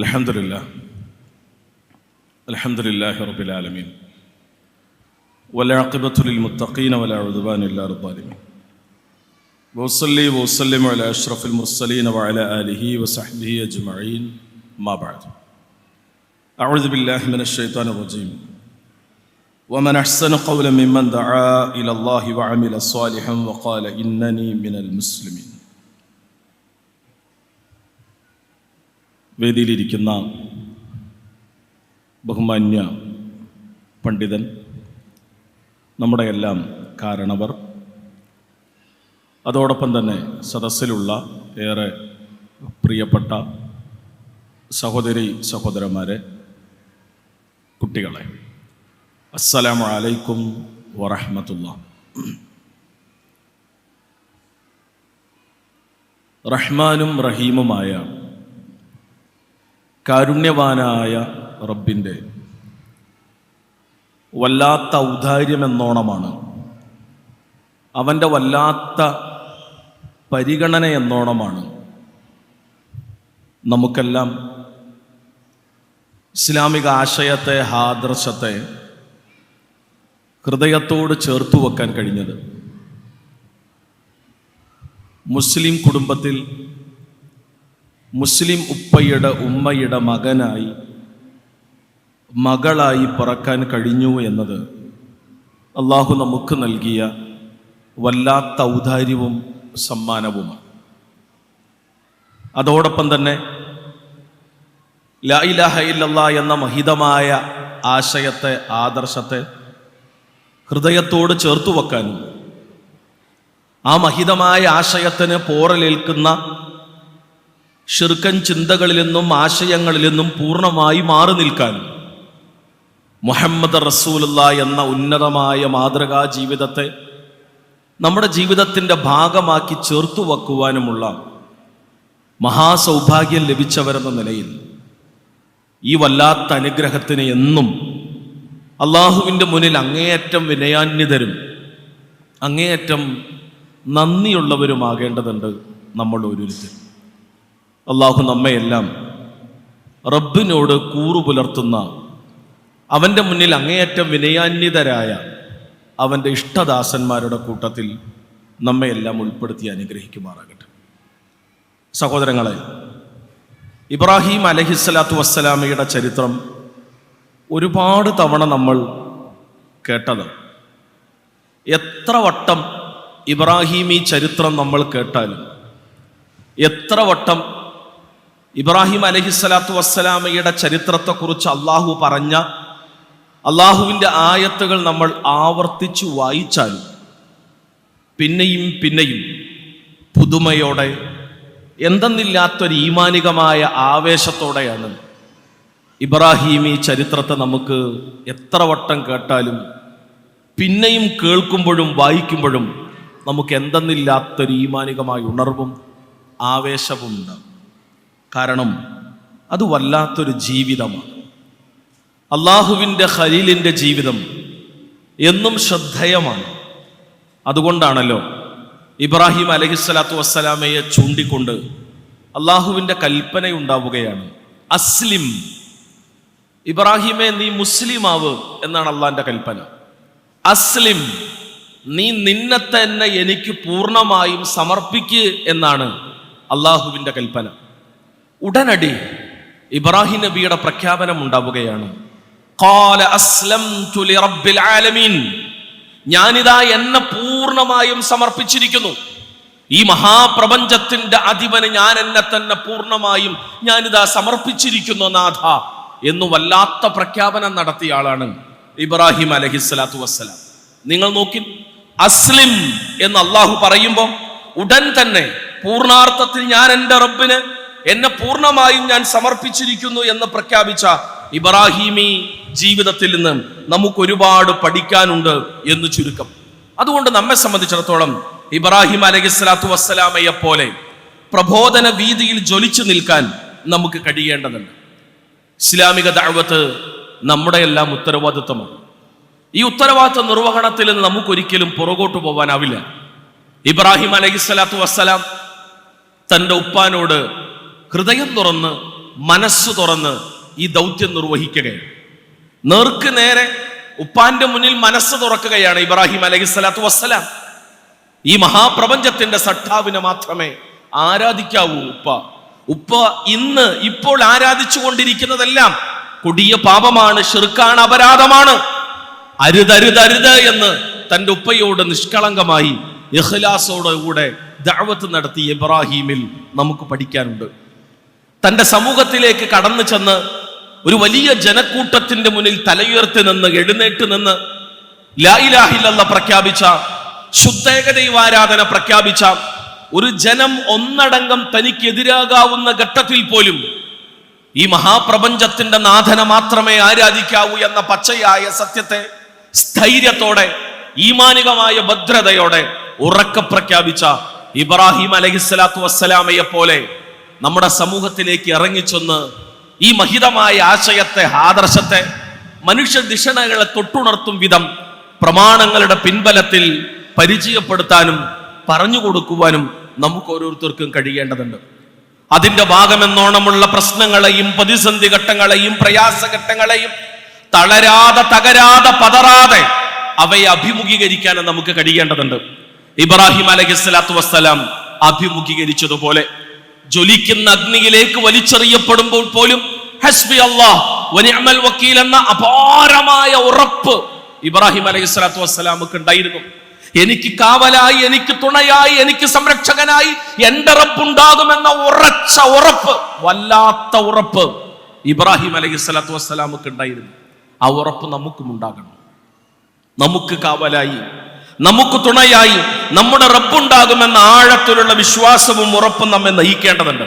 الحمد لله. الحمد لله رب العالمين. والعاقبة للمتقين ولا عدوان إلا على الظالمين. وأصلي وأسلم على أشرف المرسلين وعلى آله وصحبه أجمعين. ما بعد. أعوذ بالله من الشيطان الرجيم. ومن أحسن قولا ممن دعا إلى الله وعمل صالحا وقال إنني من المسلمين. വേദിയിലിരിക്കുന്ന ബഹുമാന്യ പണ്ഡിതൻ നമ്മുടെ എല്ലാം കാരണവർ അതോടൊപ്പം തന്നെ സദസ്സിലുള്ള ഏറെ പ്രിയപ്പെട്ട സഹോദരി സഹോദരന്മാരെ കുട്ടികളെ. അസ്സലാമു അലൈക്കും വറഹമത്തുള്ള. റഹ്മാനും റഹീമുമായ കാരുണ്യവാനായ റബ്ബിന്റെ വല്ലാത്ത ഔദാര്യം എന്നോണമാണ് അവന്റെ വല്ലാത്ത പരിഗണന എന്നോണമാണ് നമുക്കെല്ലാം ഇസ്ലാമിക ആശയത്തെ ആദർശത്തെ ഹൃദയത്തോട് ചേർത്തു വെക്കാൻ കഴിഞ്ഞത്. മുസ്ലിം കുടുംബത്തിൽ മുസ്ലിം ഉപ്പയുടെ ഉമ്മയുടെ മകനായി മകളായി പറക്കാൻ കഴിഞ്ഞു എന്നത് അള്ളാഹു നമുക്ക് നൽകിയ വല്ലാത്ത ഔദാര്യവും സമ്മാനവുമാണ്. അതോടൊപ്പം തന്നെ ലാ ഇലാഹ ഇല്ലല്ലാ എന്ന മഹിതമായ ആശയത്തെ ആദർശത്തെ ഹൃദയത്തോട് ചേർത്തു വെക്കാനും ആ മഹിതമായ ആശയത്തിന് പോറലേൽക്കുന്ന ഷിർക്കൻ ചിന്തകളിൽ നിന്നും ആശയങ്ങളിൽ നിന്നും പൂർണമായി മാറി നിൽക്കാൻ മുഹമ്മദ് റസൂലുള്ള എന്ന ഉന്നതമായ മാതൃകാ ജീവിതത്തെ നമ്മുടെ ജീവിതത്തിന്റെ ഭാഗമാക്കി ചേർത്തു വയ്ക്കുവാനുമുള്ള മഹാസൗഭാഗ്യം ലഭിച്ചവരെന്ന നിലയിൽ ഈ വല്ലാത്ത അനുഗ്രഹത്തിന് എന്നും അള്ളാഹുവിന്റെ മുന്നിൽ അങ്ങേയറ്റം വിനയാന്യതരും അങ്ങേയറ്റം നന്ദിയുള്ളവരുമാകേണ്ടതുണ്ട് നമ്മൾ ഓരോരുത്തരും. അള്ളാഹു നമ്മയെല്ലാം റബ്ബിനോട് കൂറു പുലർത്തുന്ന അവന്റെ മുന്നിൽ അങ്ങേയറ്റം വിനയാന്യതരായ അവന്റെ ഇഷ്ടദാസന്മാരുടെ കൂട്ടത്തിൽ നമ്മയെല്ലാം ഉൾപ്പെടുത്തി അനുഗ്രഹിക്കുമാറാകട്ടെ. സഹോദരങ്ങളെ ഇബ്രാഹിം അലഹിസ്സലാത്തു വസ്സലാമയുടെ ചരിത്രം ഒരുപാട് തവണ നമ്മൾ കേട്ടത് എത്ര വട്ടം ഇബ്രാഹിം ഈ ചരിത്രം നമ്മൾ കേട്ടാലും എത്ര വട്ടം ഇബ്രാഹിം അലഹിസ്സലാത്തു വസ്സലാമയുടെ ചരിത്രത്തെക്കുറിച്ച് അള്ളാഹു പറഞ്ഞ അള്ളാഹുവിന്റെ ആയത്തുകൾ നമ്മൾ ആവർത്തിച്ചു വായിച്ചാൽ പിന്നെയും പിന്നെയും പുതുമയോടെ എന്തെന്നില്ലാത്തൊരു ഈമാനികമായ ആവേശത്തോടെയാണ് ഇബ്രാഹിം ഈ ചരിത്രത്തെ നമുക്ക് എത്ര വട്ടം കേട്ടാലും പിന്നെയും കേൾക്കുമ്പോഴും വായിക്കുമ്പോഴും നമുക്ക് എന്തെന്നില്ലാത്തൊരു ഈമാനികമായ ഉണർവും ആവേശവും ഉണ്ടാകും കാരണം അത് വല്ലാത്തൊരു ജീവിതമാണ്. അള്ളാഹുവിന്റെ ഖലീലിന്റെ ജീവിതം എന്നും ശ്രദ്ധേയമാണ്. അതുകൊണ്ടാണല്ലോ ഇബ്രാഹിം അലഹിസ്സലാത്തു വസ്സലാമയെ ചൂണ്ടിക്കൊണ്ട് അള്ളാഹുവിന്റെ കൽപ്പനയുണ്ടാവുകയാണ്. അസ്ലിം ഇബ്രാഹിമെ നീ മുസ്ലിമാവ് എന്നാണ് അള്ളാഹിന്റെ കൽപ്പന. അസ്ലിം നീ നിന്നെ തന്നെ എനിക്ക് പൂർണമായും സമർപ്പിക്ക് എന്നാണ് അള്ളാഹുവിന്റെ കൽപ്പന. ഉടനടി ഇബ്രാഹിം നബിയുടെ പ്രഖ്യാപനം ഉണ്ടാവുകയാണ്. ഞാനിതാ എന്നെ പൂർണമായും സമർപ്പിച്ചിരിക്കുന്നു. ഈ മഹാപ്രപഞ്ചത്തിന്റെ അധിപന് ഞാൻ എന്നെ തന്നെ പൂർണമായും ഞാനിതാ സമർപ്പിച്ചിരിക്കുന്നു നാഥ എന്ന് വല്ലാത്ത പ്രഖ്യാപനം നടത്തിയ ആളാണ് ഇബ്രാഹിം അലഹിസ്ലാത്തു വസ്സലാം. നിങ്ങൾ നോക്കി അസ്ലിം എന്ന് അള്ളാഹു പറയുമ്പോൾ ഉടൻ തന്നെ പൂർണാർത്ഥത്തിൽ ഞാൻ എന്റെ റബ്ബിന് എന്നെ പൂർണമായും ഞാൻ സമർപ്പിച്ചിരിക്കുന്നു എന്ന് പ്രഖ്യാപിച്ച ഇബ്രാഹിമി ജീവിതത്തിൽ നിന്ന് നമുക്ക് ഒരുപാട് പഠിക്കാനുണ്ട് എന്ന് ചുരുക്കം. അതുകൊണ്ട് നമ്മെ സംബന്ധിച്ചിടത്തോളം ഇബ്രാഹിം അലഹിസ്ലാത്തു വസ്സലാമയെ പോലെ പ്രബോധന വീതിയിൽ ജ്വലിച്ചു നിൽക്കാൻ നമുക്ക് കഴിയേണ്ടതുണ്ട്. ഇസ്ലാമിക ദഅവത്ത് നമ്മുടെ എല്ലാം ഉത്തരവാദിത്വമാണ്. ഈ ഉത്തരവാദിത്വ നിർവഹണത്തിൽ നിന്ന് നമുക്കൊരിക്കലും പുറകോട്ട് പോകാനാവില്ല ഇബ്രാഹിം അലഹിസ്വലാത്തു വസ്സലാം തന്റെ ഉപ്പാനോട് ഹൃദയം തുറന്ന് മനസ്സ് തുറന്ന് ഈ ദൗത്യം നിർവഹിക്കുകയാണ്. നേർക്ക് നേരെ ഉപ്പാന്റെ മുന്നിൽ മനസ്സ് തുറക്കുകയാണ് ഇബ്രാഹിം അലഹി സ്വലാത്തു വസ്സലാം. ഈ മഹാപ്രപഞ്ചത്തിന്റെ സട്ടാവിനെ മാത്രമേ ആരാധിക്കാവൂ ഉപ്പ. ഉപ്പ ഇന്ന് ഇപ്പോൾ ആരാധിച്ചു കൊണ്ടിരിക്കുന്നതെല്ലാം കൊടിയ പാപമാണ് ഷിർക്കാണ് അപരാധമാണ്. അരുതരുതരുത് എന്ന് തന്റെ ഉപ്പയോട് നിഷ്കളങ്കമായി ഇഖ്ലാസോടുകൂടെ ദഅവത്ത് നടത്തി ഇബ്രാഹീമിൽ നമുക്ക് പഠിക്കാനുണ്ട്. തന്റെ സമൂഹത്തിലേക്ക് കടന്നു ചെന്ന് ഒരു വലിയ ജനക്കൂട്ടത്തിന്റെ മുന്നിൽ തലയുയർത്തി നിന്ന് എഴുന്നേറ്റ് നിന്ന് ലായിലാഹില്ലെന്ന പ്രഖ്യാപിച്ച ശുദ്ധേക ദൈവാരാധന പ്രഖ്യാപിച്ച ഒരു ജനം ഒന്നടങ്കം തനിക്കെതിരാകാവുന്ന ഘട്ടത്തിൽ പോലും ഈ മഹാപ്രപഞ്ചത്തിന്റെ നാഥന മാത്രമേ ആരാധിക്കാവൂ എന്ന പച്ചയായ സത്യത്തെ സ്ഥൈര്യത്തോടെ ഈമാനികമായ ഭദ്രതയോടെ ഉറക്ക പ്രഖ്യാപിച്ച ഇബ്രാഹിം അലഹിസ്സലാത്തു വസ്സലാമയെ പോലെ നമ്മുടെ സമൂഹത്തിലേക്ക് ഇറങ്ങിച്ചെന്ന് ഈ മഹിതമായ ആശയത്തെ ആദർശത്തെ മനുഷ്യ ദിഷണകളെ തൊട്ടുണർത്തും വിധം പ്രമാണങ്ങളുടെ പിൻബലത്തിൽ പരിചയപ്പെടുത്താനും പറഞ്ഞു കൊടുക്കുവാനും നമുക്ക് ഓരോരുത്തർക്കും കഴിയേണ്ടതുണ്ട്. അതിന്റെ ഭാഗമെന്നോണമുള്ള പ്രശ്നങ്ങളെയും പ്രതിസന്ധി ഘട്ടങ്ങളെയും പ്രയാസഘട്ടങ്ങളെയും തളരാതെ തകരാതെ പതറാതെ അവയെ അഭിമുഖീകരിക്കാൻ നമുക്ക് കഴിയേണ്ടതുണ്ട്. ഇബ്രാഹിം അലഹി സ്വലാത്തു വസ്സലാം അഭിമുഖീകരിച്ചതുപോലെ ജ്വലിക്കുന്ന അഗ്നിയിലേക്ക് വലിച്ചെറിയപ്പെടുമ്പോൾ പോലും ഹസ്ബി അള്ളാഹ് വനിഅമൽ വക്കീൽ എന്ന അപാരമായ ഉറപ്പ് ഇബ്രാഹിം അലൈഹി സ്വലാത്തു വസ്സലാമക്ക് ഉണ്ടായിരുന്നു. എനിക്ക് കാവലായി എനിക്ക് തുണയായി എനിക്ക് സംരക്ഷകനായി എന്റെ റബ്ബുണ്ടാകുമെന്ന ഉറച്ച ഉറപ്പ് വല്ലാത്ത ഉറപ്പ് ഇബ്രാഹിം അലൈഹി സ്വലാത്തു വസ്സലാമക്ക് ഉണ്ടായിരുന്നു. ആ ഉറപ്പ് നമുക്കും ഉണ്ടാകണം. നമുക്ക് കാവലായി നമുക്ക് തുണയായി നമ്മുടെ റബ്ബുണ്ടാകുമെന്ന ആഴത്തിലുള്ള വിശ്വാസവും ഉറപ്പും നമ്മെ നയിക്കേണ്ടതുണ്ട്.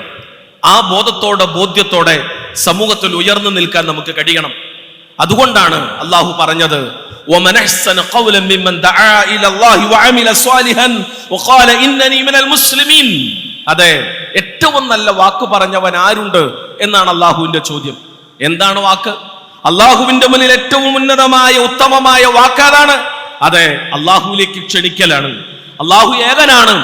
ആ ബോധത്തോടെ ബോധ്യത്തോടെ സമൂഹത്തിൽ ഉയർന്നു നിൽക്കാൻ നമുക്ക് കഴിയണം. അതുകൊണ്ടാണ് അള്ളാഹു പറഞ്ഞത് അതെ ഏറ്റവും നല്ല വാക്ക് പറഞ്ഞവൻ ആരുണ്ട് എന്നാണ് അള്ളാഹുവിന്റെ ചോദ്യം. എന്താണ് വാക്ക്? അള്ളാഹുവിന്റെ മുന്നിൽ ഏറ്റവും ഉന്നതമായ ഉത്തമമായ വാക്കാതാണ് അതെ അള്ളാഹുവിലേക്ക് ക്ഷണിക്കലാണ്. അള്ളാഹു ഏകനാണ്.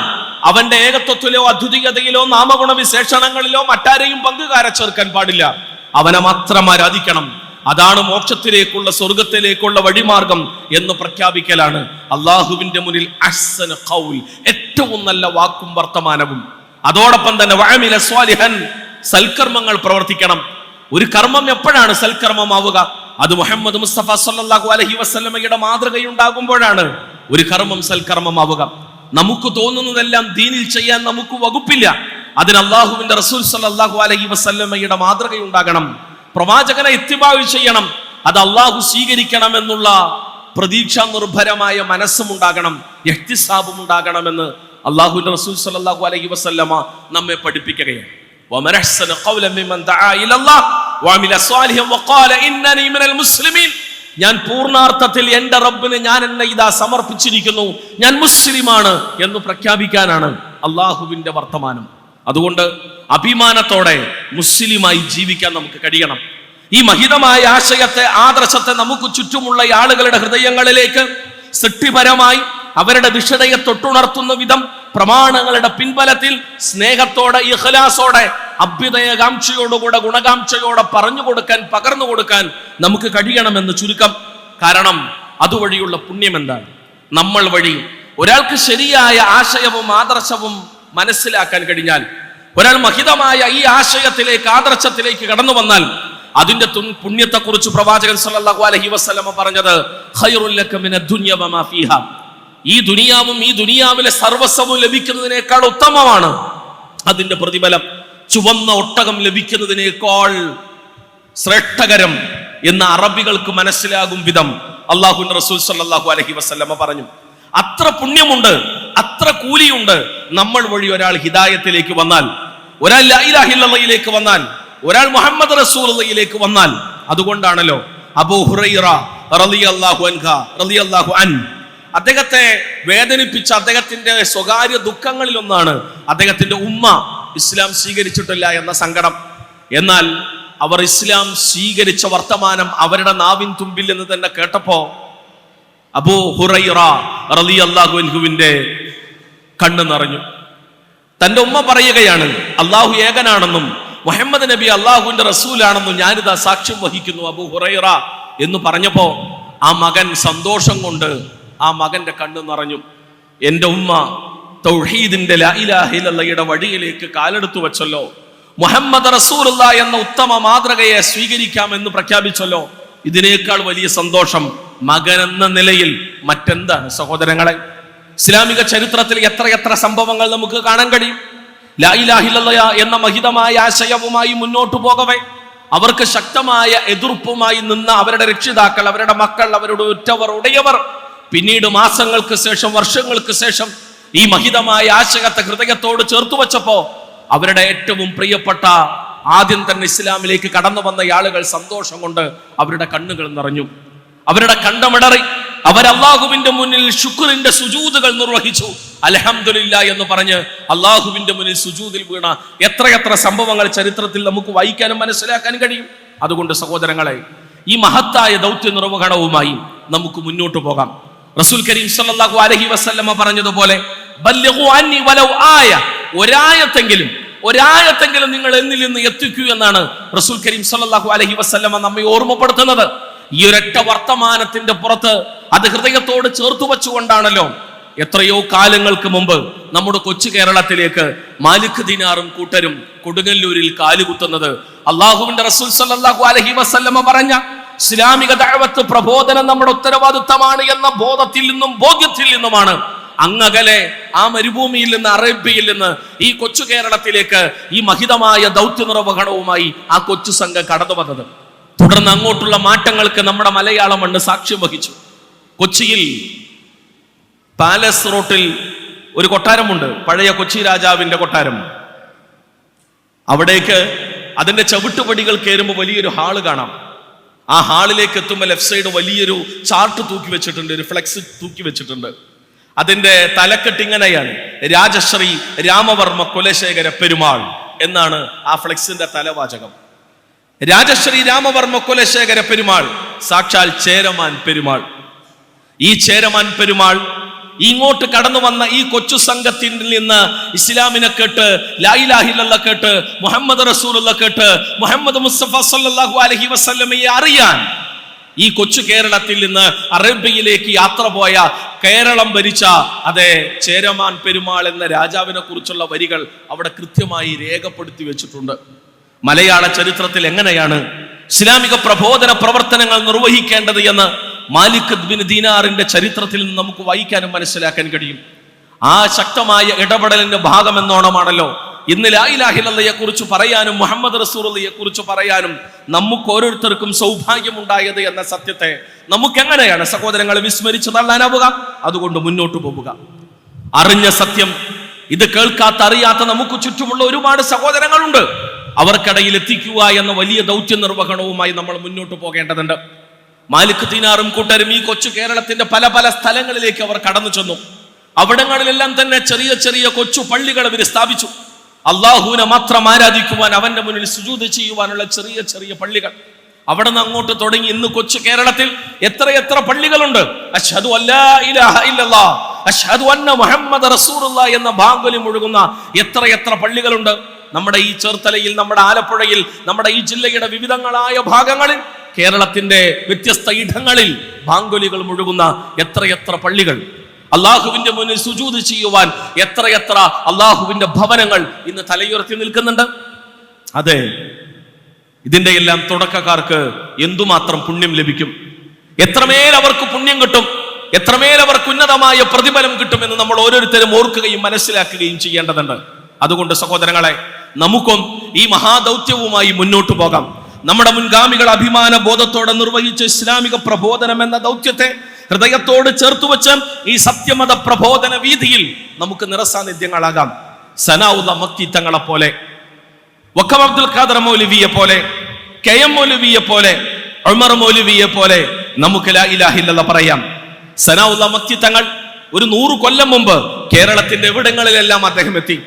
അവന്റെ ഏകത്വത്തിലോ അദ്വിതീയതയിലോ നാമഗുണ വിശേഷണങ്ങളിലോ മറ്റാരെയും പങ്കുകാര ചേർക്കാൻ പാടില്ല. അവനെ മാത്രം ആരാധിക്കണം. അതാണ് മോക്ഷത്തിലേക്കുള്ള സ്വർഗത്തിലേക്കുള്ള വഴിമാർഗം എന്ന് പ്രഖ്യാപിക്കലാണ്. അള്ളാഹുവിന്റെ മുന്നിൽ അഹ്സന ഏറ്റവും നല്ല വാക്കും വർത്തമാനവും. അതോടൊപ്പം തന്നെ വഴമില സ്വാലിഹൻ സൽക്കർമ്മങ്ങൾ പ്രവർത്തിക്കണം. ഒരു കർമ്മം എപ്പോഴാണ് സൽക്കർമ്മമാവുക? അത് മുഹമ്മദ് മുസ്തഫ സല്ലല്ലാഹു അലഹി വസ്ലമയുടെ മാതൃകയുണ്ടാകുമ്പോഴാണ് ഒരു കർമ്മം സൽക്കർമ്മമാവുക. നമുക്ക് തോന്നുന്നതെല്ലാം ദീനിൽ ചെയ്യാൻ നമുക്ക് വകുപ്പില്ല. അതിന് അള്ളാഹുവിന്റെ റസൂൽ സല്ലാഹു അലഹി വസല്ലമയുടെ മാതൃകയുണ്ടാകണം. പ്രവാചകനെ എത്തിബാവി ചെയ്യണം. അത് അള്ളാഹു സ്വീകരിക്കണം എന്നുള്ള പ്രതീക്ഷ നിർഭരമായ മനസ്സും ഉണ്ടാകണം എഹ്തിസാബും ഉണ്ടാകണമെന്ന് അള്ളാഹുവിന്റെ റസൂൽ സല്ലാഹു അലഹി വസല്ലമ നമ്മെ പഠിപ്പിക്കുകയാണ്. ومن أحسن قولا ممن دعا إلى الله وعمل صالحا وقال إنني من المسلمين ഞാൻ പൂർണ്ണാർത്ഥത്തിൽ എന്റെ റബ്ബിന് ഞാൻ എന്നെ ഇതാ സമർപ്പിച്ചിരിക്കുന്നു ഞാൻ മുസ്ലിമാണ് എന്ന് പ്രഖ്യാപിക്കാനാണ് അള്ളാഹുവിന്റെ വർത്തമാനം അതുകൊണ്ട് അഭിമാനത്തോടെ മുസ്ലിമായി ജീവിക്കാൻ നമുക്ക് കഴിയണം ഈ മഹിതമായ ആശയത്തെ ആദർശത്തെ നമുക്ക് ചുറ്റുമുള്ള ആളുകളുടെ ഹൃദയങ്ങളിലേക്ക് സൃഷ്ടിപരമായി അവരുടെ ദിഷണയെ തൊട്ടുണർത്തുന്ന വിധം പ്രമാണങ്ങളുടെ പിൻബലത്തിൽ സ്നേഹത്തോടെ ഇഹ്ലാസോടെ അഭ്യുദയകാംക്ഷയോടുകൂടെ ഗുണകാംക്ഷയോടെ പറഞ്ഞു കൊടുക്കാൻ പകർന്നു കൊടുക്കാൻ നമുക്ക് കഴിയണമെന്ന് ചുരുക്കം കാരണം അതുവഴിയുള്ള പുണ്യം എന്താണ്? നമ്മൾ വഴി ഒരാൾക്ക് ശരിയായ ആശയവും ആദർശവും മനസ്സിലാക്കാൻ കഴിഞ്ഞാൽ ഒരാൾ മഹിതമായ ഈ ആശയത്തിലേക്ക് ആദർശത്തിലേക്ക് കടന്നു വന്നാൽ അതിന്റെ പുണ്യത്തെക്കുറിച്ച് പ്രവാചകൻ സല്ലല്ലാഹു അലൈഹി വസല്ലമ പറഞ്ഞത് ഈ ദുനിയാവും ഈ ദുനിയാവിലെ സർവസ്വവും ലഭിക്കുന്നതിനേക്കാൾ ഉത്തമമാണ് അതിന്റെ പ്രതിഫലം. ചുവന്ന ഒട്ടകം ലഭിക്കുന്നതിനേക്കാൾ ശ്രേഷ്ഠകരം എന്ന് അറബികൾക്ക് മനസ്സിലാകും വിധം അള്ളാഹു റസൂൽ സല്ലാഹു അലഹി വസല്ലമ പറഞ്ഞു. അത്ര പുണ്യമുണ്ട് അത്ര കൂലിയുണ്ട് നമ്മൾ വഴി ഒരാൾ ഹിദായത്തിലേക്ക് വന്നാൽ ഒരാൾ ലാ ഇലാഹ വന്നാൽ ഒരാൾ മുഹമ്മദ് റസൂലയിലേക്ക് വന്നാൽ അതുകൊണ്ടാണല്ലോ അബൂ ഹുറൈറ റളിയല്ലാഹു അൻഹ റളിയല്ലാഹു അൻ അദ്ദേഹത്തെ വേദനിപ്പിച്ച അദ്ദേഹത്തിന്റെ സ്വകാര്യ ദുഃഖങ്ങളിൽ ഒന്നാണ് അദ്ദേഹത്തിന്റെ ഉമ്മ ഇസ്ലാം സ്വീകരിച്ചിട്ടില്ല എന്ന സങ്കടം. എന്നാൽ അവർ ഇസ്ലാം സ്വീകരിച്ച വർത്തമാനം അവരുടെ നാവിൻ തുമ്പിൽ എന്ന് തന്നെ കേട്ടപ്പോ അബൂ ഹുറൈറ റളിയല്ലാഹു അൻഹുവിന്റെ കണ്ണു നിറഞ്ഞു. തന്റെ ഉമ്മ പറയുകയാണ് അള്ളാഹു ഏകനാണെന്നും മുഹമ്മദ് നബി അള്ളാഹുവിന്റെ റസൂലാണെന്നും ഞാനിതാ സാക്ഷ്യം വഹിക്കുന്നു അബു ഹുറൈറ എന്ന് പറഞ്ഞപ്പോ ആ മകൻ സന്തോഷം കൊണ്ട് ആ മകന്റെ കണ്ണു നിറഞ്ഞു. എന്റെ ഉമ്മ തൗഹീദിന്റെ ലാ ഇലാഹ ഇല്ലല്ലയുടെ വഴിയിലേക്ക് കാലെടുത്തു വെച്ചല്ലോ. മുഹമ്മദ് റസൂലുള്ള എന്ന ഉത്തമ മാതൃകയെ സ്വീകരിക്കാമെന്ന് പ്രഖ്യാപിച്ചല്ലോ. ഇതിനേക്കാൾ വലിയ സന്തോഷം മകൻ എന്ന നിലയിൽ മറ്റെന്താണ് സഹോദരങ്ങളെ? ഇസ്ലാമിക ചരിത്രത്തിൽ എത്രയെത്ര സംഭവങ്ങൾ നമുക്ക് കാണാൻ കഴിയും? ലാ ഇലാഹ എന്ന മഹിതമായ ആശയവുമായി മുന്നോട്ടു പോകവേ. അവർക്ക് ശക്തമായ എതിർപ്പുമായി നിന്ന അവരുടെ രക്ഷിതാക്കൾ അവരുടെ മക്കൾ അവരുടെ ഉറ്റവർ ഉടയവർ പിന്നീട് മാസങ്ങൾക്ക് ശേഷം വർഷങ്ങൾക്ക് ശേഷം ഈ മഹിതമായ ആശകത്തെ ഹൃദയത്തോട് ചേർത്തു വച്ചപ്പോ അവരുടെ ഏറ്റവും പ്രിയപ്പെട്ട ആദ്യം തന്നെ ഇസ്ലാമിലേക്ക് കടന്നു വന്ന ആളുകൾ സന്തോഷം കൊണ്ട് അവരുടെ കണ്ണുകൾ നിറഞ്ഞു. അവരുടെ കണ്ടമിടറി അവർ അള്ളാഹുവിന്റെ മുന്നിൽ ശുക്രിന്റെ സുജൂതുകൾ നിർവഹിച്ചു. അലഹമില്ല എന്ന് പറഞ്ഞ് അള്ളാഹുവിന്റെ മുന്നിൽ സുജൂതിൽ വീണ എത്രയെത്ര സംഭവങ്ങൾ ചരിത്രത്തിൽ നമുക്ക് വായിക്കാനും മനസ്സിലാക്കാനും കഴിയും. അതുകൊണ്ട് സഹോദരങ്ങളെ ഈ മഹത്തായ ദൗത്യ നിർവഹണവുമായി നമുക്ക് മുന്നോട്ട് പോകാം. റസൂൽ കരീം സല്ലല്ലാഹു അലൈഹി വസല്ലമ പറഞ്ഞതുപോലെ ബല്ലിഗു അന്നി വലൗ ആയ. ഒരായത്തെങ്കിലും ഒരായത്തെങ്കിലും നിങ്ങൾ എന്നിൽ നിന്ന് എത്തിക്കൂ എന്നാണ് റസൂൽ കരീം സല്ലല്ലാഹു അലൈഹി വസല്ലമ നമ്മെ ഓർമ്മപ്പെടുത്തുന്നത്. ഈ ഒരൊറ്റ വർത്തമാനത്തിന്റെ പുറത്ത് അത് ഹൃദയത്തോട് ചേർത്തു വെച്ചുകൊണ്ടാണല്ലോ എത്രയോ കാലങ്ങൾക്ക് മുമ്പ് നമ്മുടെ കൊച്ചു കേരളത്തിലേക്ക് മാലിക് ദിനാറും കൂട്ടരും കൊടുങ്ങല്ലൂരിൽ കാലുകുത്തുന്നത്. അള്ളാഹുവിന്റെ റസൂൽ സല്ലല്ലാഹു അലൈഹി വസല്ലമ പറഞ്ഞ ഇസ്ലാമിക ദഅവത്ത് പ്രബോധനം നമ്മുടെ ഉത്തരവാദിത്തമാണ് എന്ന ബോധത്തിൽ നിന്നും ബോധ്യത്തിൽ നിന്നുമാണ് അങ്ങകലെ ആ മരുഭൂമിയിൽ നിന്ന് അറേബ്യയിൽ നിന്ന് ഈ കൊച്ചു കേരളത്തിലേക്ക് ഈ മഹിതമായ ദൗത്യ നിർവഹണവുമായി ആ കൊച്ചു സംഘം കടന്നു വന്നത്. തുടർന്ന് അങ്ങോട്ടുള്ള മാറ്റങ്ങൾക്ക് നമ്മുടെ മലയാള മണ്ണ് സാക്ഷ്യം വഹിച്ചു. കൊച്ചിയിൽ പാലസ് റോട്ടിൽ ഒരു കൊട്ടാരമുണ്ട് പഴയ കൊച്ചി രാജാവിന്റെ കൊട്ടാരം. അവിടേക്ക് അതിന്റെ ചവിട്ടുപടികൾ കയറുമ്പോൾ വലിയൊരു ഹാൾ കാണാം. ആ ഹാളിലേക്ക് എത്തുമ്പോൾ ലെഫ്റ്റ് സൈഡ് വലിയൊരു ചാർട്ട് തൂക്കി വെച്ചിട്ടുണ്ട് ഒരു ഫ്ലെക്സ് തൂക്കി വെച്ചിട്ടുണ്ട്. അതിന്റെ തലക്കെട്ടിങ്ങനെയാണ് രാജശ്രീ രാമവർമ്മ കുലശേഖര പെരുമാൾ എന്നാണ് ആ ഫ്ലെക്സിന്റെ തലവാചകം. രാജശ്രീ രാമവർമ്മ കുലശേഖര പെരുമാൾ സാക്ഷാൽ ചേരമാൻ പെരുമാൾ. ഈ ചേരമാൻ പെരുമാൾ ഇങ്ങോട്ട് കടന്നു വന്ന ഈ കൊച്ചു സംഘത്തിൽ നിന്ന് ഇസ്ലാമിനെ കേട്ട് ലായിലാഹില്ല കേട്ട് മുഹമ്മദ് റസൂലുള്ള കേട്ട് മുഹമ്മദ് മുസ്തഫ സല്ലല്ലാഹു അലഹി വസ്ലമയെ അറിയാൻ ഈ കൊച്ചു കേരളത്തിൽ നിന്ന് അറേബ്യയിലേക്ക് യാത്ര പോയ കേരളം ഭരിച്ച അതെ ചേരമാൻ പെരുമാൾ എന്ന രാജാവിനെ കുറിച്ചുള്ള വരികൾ അവിടെ കൃത്യമായി രേഖപ്പെടുത്തി വെച്ചിട്ടുണ്ട്. മലയാള ചരിത്രത്തിൽ എങ്ങനെയാണ് ഇസ്ലാമിക പ്രബോധന പ്രവർത്തനങ്ങൾ നിർവഹിക്കേണ്ടത് എന്ന് മാലിക് ബിൻ ദീനാറിന്റെ ചരിത്രത്തിൽ നിന്ന് നമുക്ക് വായിക്കാനും മനസ്സിലാക്കാൻ കഴിയും. ആ ശക്തമായ ഇടപെടലിന്റെ ഭാഗമെന്നോണമാണല്ലോ. ഇന്ന് ലായിലാഹിലയെ കുറിച്ച് പറയാനും മുഹമ്മദ് റസൂറിയെ കുറിച്ച് പറയാനും നമുക്ക് ഓരോരുത്തർക്കും സൗഭാഗ്യമുണ്ടായത് എന്ന സത്യത്തെ നമുക്ക് എങ്ങനെയാണ് സഹോദരങ്ങളെ വിസ്മരിച്ച് തള്ളാനാവുക? അതുകൊണ്ട് മുന്നോട്ട് പോവുക. അറിഞ്ഞ സത്യം ഇത് കേൾക്കാത്ത അറിയാത്ത നമുക്ക് ചുറ്റുമുള്ള ഒരുപാട് സഹോദരങ്ങളുണ്ട്. അവർക്കിടയിൽ എത്തിക്കുക എന്ന വലിയ ദൗത്യ നിർവഹണവുമായി നമ്മൾ മുന്നോട്ട് പോകേണ്ടതുണ്ട്. മാലിക് തീനാറും കൂട്ടരും ഈ കൊച്ചു കേരളത്തിന്റെ പല പല സ്ഥലങ്ങളിലേക്ക് അവർ കടന്നു ചെന്നു. അവിടങ്ങളിലെല്ലാം തന്നെ ചെറിയ ചെറിയ കൊച്ചു പള്ളികൾ അവർ സ്ഥാപിച്ചു. അള്ളാഹുവിനെ മാത്രം ആരാധിക്കുവാൻ അവന്റെ മുന്നിൽ സുജൂത് ചെയ്യുവാനുള്ള ചെറിയ ചെറിയ പള്ളികൾ. അവിടെ നിന്ന് അങ്ങോട്ട് തുടങ്ങി ഇന്ന് കൊച്ചു കേരളത്തിൽ എത്ര എത്ര പള്ളികളുണ്ട്. അഷ്ഹദു അഷ്ഹദു അന്ന മുഹമ്മദ് റസൂലുള്ള എന്ന ബാങ്കുലി മുഴുകുന്ന എത്ര എത്ര പള്ളികളുണ്ട്. നമ്മുടെ ഈ ചേർത്തലയിൽ നമ്മുടെ ആലപ്പുഴയിൽ നമ്മുടെ ഈ ജില്ലയുടെ വിവിധങ്ങളായ ഭാഗങ്ങളിൽ കേരളത്തിന്റെ വ്യത്യസ്ത ഇടങ്ങളിൽ ബാങ്കുലികൾ മുഴുകുന്ന എത്രയെത്ര പള്ളികൾ. അള്ളാഹുവിന്റെ മുന്നിൽ സുജൂത് ചെയ്യുവാൻ എത്രയെത്ര അള്ളാഹുവിന്റെ ഭവനങ്ങൾ ഇന്ന് തലയുയർത്തി നിൽക്കുന്നുണ്ട്. അതെ ഇതിന്റെ എല്ലാം തുടക്കക്കാർക്ക് എന്തുമാത്രം പുണ്യം ലഭിക്കും? എത്രമേൽ അവർക്ക് പുണ്യം കിട്ടും? എത്രമേൽ അവർക്ക് ഉന്നതമായ പ്രതിഫലം കിട്ടുമെന്ന് നമ്മൾ ഓരോരുത്തരും ഓർക്കുകയും മനസ്സിലാക്കുകയും ചെയ്യേണ്ടതുണ്ട്. അതുകൊണ്ട് സഹോദരങ്ങളെ നമുക്കും ഈ മഹാദൗത്യവുമായി മുന്നോട്ട് പോകാം. നമ്മുടെ മുൻഗാമികൾ അഭിമാന ബോധത്തോടെ നിർവഹിച്ച ഇസ്ലാമിക പ്രബോധനം എന്ന ദൗത്യത്തെ ഹൃദയത്തോട് ചേർത്ത് വെച്ച് ഈ സത്യമത പ്രബോധന വീതിയിൽ നമുക്ക് നിറസാന്നിധ്യങ്ങളാകാം. സനാവുദ മക്തി തങ്ങളെ പോലെ വക്കം അബ്ദുൽ ഖാദർ മൗലവിയെ പോലെ കെ എം മൗലവിയെ പോലെ ഉമർ മൗലവിയെ പോലെ നമുക്ക് ലാ പറയാം. സനാവുദ മക്തി തങ്ങൾ ഒരു നൂറ് കൊല്ലം മുമ്പ് കേരളത്തിന്റെ എവിടങ്ങളിലെല്ലാം അദ്ദേഹം എത്തി.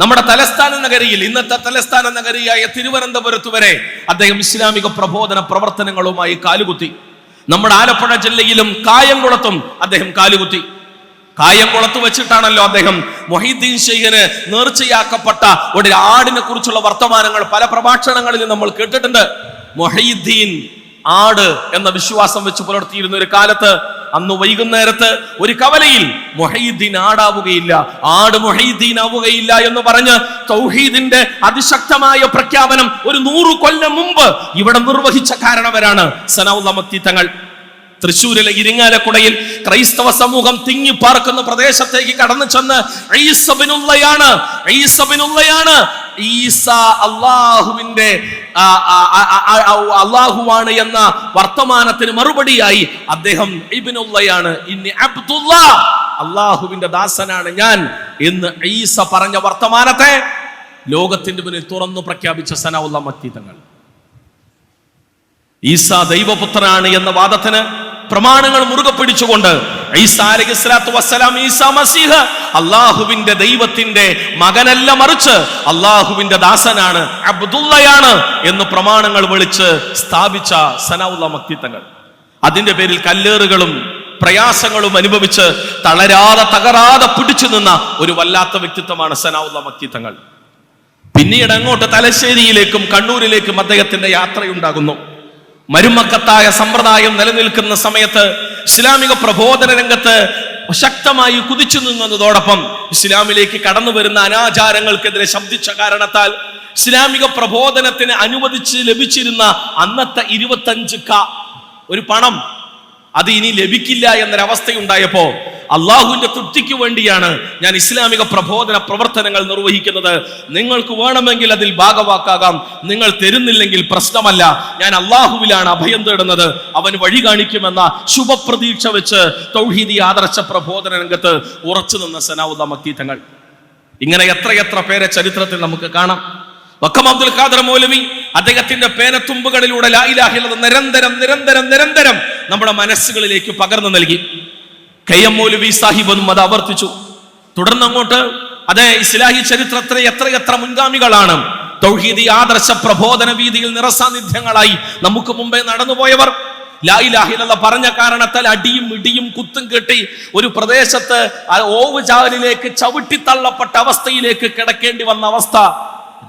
നമ്മുടെ തലസ്ഥാന നഗരിയിൽ ഇന്നത്തെ തലസ്ഥാന നഗരിയായ തിരുവനന്തപുരത്ത് വരെ അദ്ദേഹം ഇസ്ലാമിക പ്രബോധന പ്രവർത്തനങ്ങളുമായി കാലുകുത്തി. നമ്മുടെ ആലപ്പുഴ ജില്ലയിലും കായംകുളത്തും അദ്ദേഹം കാലുകുത്തി. കായംകുളത്ത് വെച്ചിട്ടാണല്ലോ അദ്ദേഹം മൊഹീദ്ദീൻ ഷെയ്ഖിന് നേർച്ചയാക്കപ്പെട്ട ഒരു ആടിനെ കുറിച്ചുള്ള വർത്തമാനങ്ങൾ പല പ്രഭാഷണങ്ങളിൽ നമ്മൾ കേട്ടിട്ടുണ്ട്. മൊഹീദ്ദീൻ ആട് എന്ന വിശ്വാസം വെച്ച് പുലർത്തിയിരുന്ന ഒരു കാലത്ത് അന്ന് വൈകുന്നേരത്ത് ഒരു കവലയിൽ മൊഹീദ്ദീൻ ആടാവുകയില്ല. ആട് മൊഹീദ്ദീൻ ആവുകയില്ല എന്ന് പറഞ്ഞ് തൗഹീദിന്റെ അതിശക്തമായ പ്രഖ്യാപനം ഒരു നൂറു കൊല്ലം മുമ്പ് ഇവിടെ നിർവഹിച്ച കാരണവരാണ് സനൗലമത്തി തങ്ങൾ. തൃശ്ശൂരിലെ ഇരിങ്ങാലക്കുടയിൽ ക്രൈസ്തവ സമൂഹം തിങ്ങി പാർക്കുന്ന പ്രദേശത്തേക്ക് കടന്നു ചെന്ന് ഈസബിനുള്ളയാണ് ഈസബിനുള്ളയാണ് ഈസ അള്ളാഹുവിന്റെ അള്ളാഹുവാണ് എന്ന വർത്തമാനത്തിന് മറുപടിയായി അദ്ദേഹം ഇബിനുള്ളയാണ്. ഇനി അബ്ദുള്ള അള്ളാഹുവിന്റെ ദാസനാണ് ഞാൻ എന്ന് ഈസ പറഞ്ഞ വർത്തമാനത്തെ ലോകത്തിന്റെ മുന്നിൽ തുറന്നു പ്രഖ്യാപിച്ച സനാവുള്ള മത്തി തങ്ങൾ ഈസ ദൈവപുത്രനാണ് എന്ന വാദത്തിന് പ്രമാണങ്ങൾ മുറുകെ പിടിച്ചുകൊണ്ട് അള്ളാഹുവിന്റെ ദൈവത്തിന്റെ മകനല്ല മറിച്ച് അള്ളാഹുവിന്റെ ദാസനാണ് അബ്ദുള്ളയാണ് എന്ന് പ്രമാണങ്ങൾ വിളിച്ച് സ്ഥാപിച്ച സനൗല്ല മക്തിത്തങ്ങൾ. അതിന്റെ പേരിൽ കല്ലേറുകളും പ്രയാസങ്ങളും അനുഭവിച്ച് തളരാതെ തകരാതെ പിടിച്ചു നിന്ന ഒരു വല്ലാത്ത വ്യക്തിത്വമാണ് സനൗല്ല മക്തിത്തങ്ങൾ. പിന്നീട് അങ്ങോട്ട് തലശ്ശേരിയിലേക്കും കണ്ണൂരിലേക്കും അദ്ദേഹത്തിന്റെ യാത്രയുണ്ടാകുന്നു. മരുമക്കത്തായ സമ്പ്രദായം നിലനിൽക്കുന്ന സമയത്ത് ഇസ്ലാമിക പ്രബോധന രംഗത്ത് ശക്തമായി കുതിച്ചു നിന്നതോടൊപ്പം ഇസ്ലാമിലേക്ക് കടന്നു വരുന്ന അനാചാരങ്ങൾക്കെതിരെ ശബ്ദിച്ച കാരണത്താൽ ഇസ്ലാമിക പ്രബോധനത്തിന് അനുവദിച്ച് ലഭിച്ചിരുന്ന അന്നത്തെ ഇരുപത്തഞ്ച് ക ഒരു പണം അത് ഇനി ലഭിക്കില്ല എന്നൊരവസ്ഥയുണ്ടായപ്പോ അള്ളാഹുവിന്റെ തൃപ്തിക്ക് വേണ്ടിയാണ് ഞാൻ ഇസ്ലാമിക പ്രബോധന പ്രവർത്തനങ്ങൾ നിർവഹിക്കുന്നത്. നിങ്ങൾക്ക് വേണമെങ്കിൽ അതിൽ ഭാഗവാക്കാകാം. നിങ്ങൾ തരുന്നില്ലെങ്കിൽ പ്രശ്നമല്ല. ഞാൻ അള്ളാഹുവിലാണ് അഭയം തേടുന്നത്. അവൻ വഴി കാണിക്കുമെന്ന ശുഭപ്രതീക്ഷ വെച്ച് തൗഹീദി ആദർശ പ്രബോധന രംഗത്ത് ഉറച്ചു നിന്ന സനാവുദ്ദ മക്തീത്തങ്ങൾ ഇങ്ങനെ എത്രയെത്ര പേരെ ചരിത്രത്തിൽ നമുക്ക് കാണാം. വക്കം അബ്ദുൽ ഖാദർ മൗലവി അദ്ദേഹത്തിന്റെ പേനത്തുമ്പുകളിലൂടെ ലായിലാഹിലത് നിരന്തരം നിരന്തരം നിരന്തരം നമ്മുടെ മനസ്സുകളിലേക്ക് പകർന്നു നൽകി. കെ എം സാഹിബും അത് ആവർത്തിച്ചു. തുടർന്ന് അങ്ങോട്ട് അതെ ഇസ്ലാഹി ചരിത്രത്തിലെ എത്രയെത്ര മുൻഗാമികളാണ്. തൗഹീദി ആദർശ പ്രബോധന വീതിയിൽ നിറസാന്നിധ്യങ്ങളായി നമുക്ക് മുമ്പേ നടന്നുപോയവർ. ലായിലാഹിലുള്ള പറഞ്ഞ കാരണത്താൽ അടിയും ഇടിയും കുത്തും കെട്ടി ഒരു പ്രദേശത്ത് ആ ചവിട്ടി ചവിട്ടിത്തള്ളപ്പെട്ട അവസ്ഥയിലേക്ക് കിടക്കേണ്ടി വന്ന അവസ്ഥ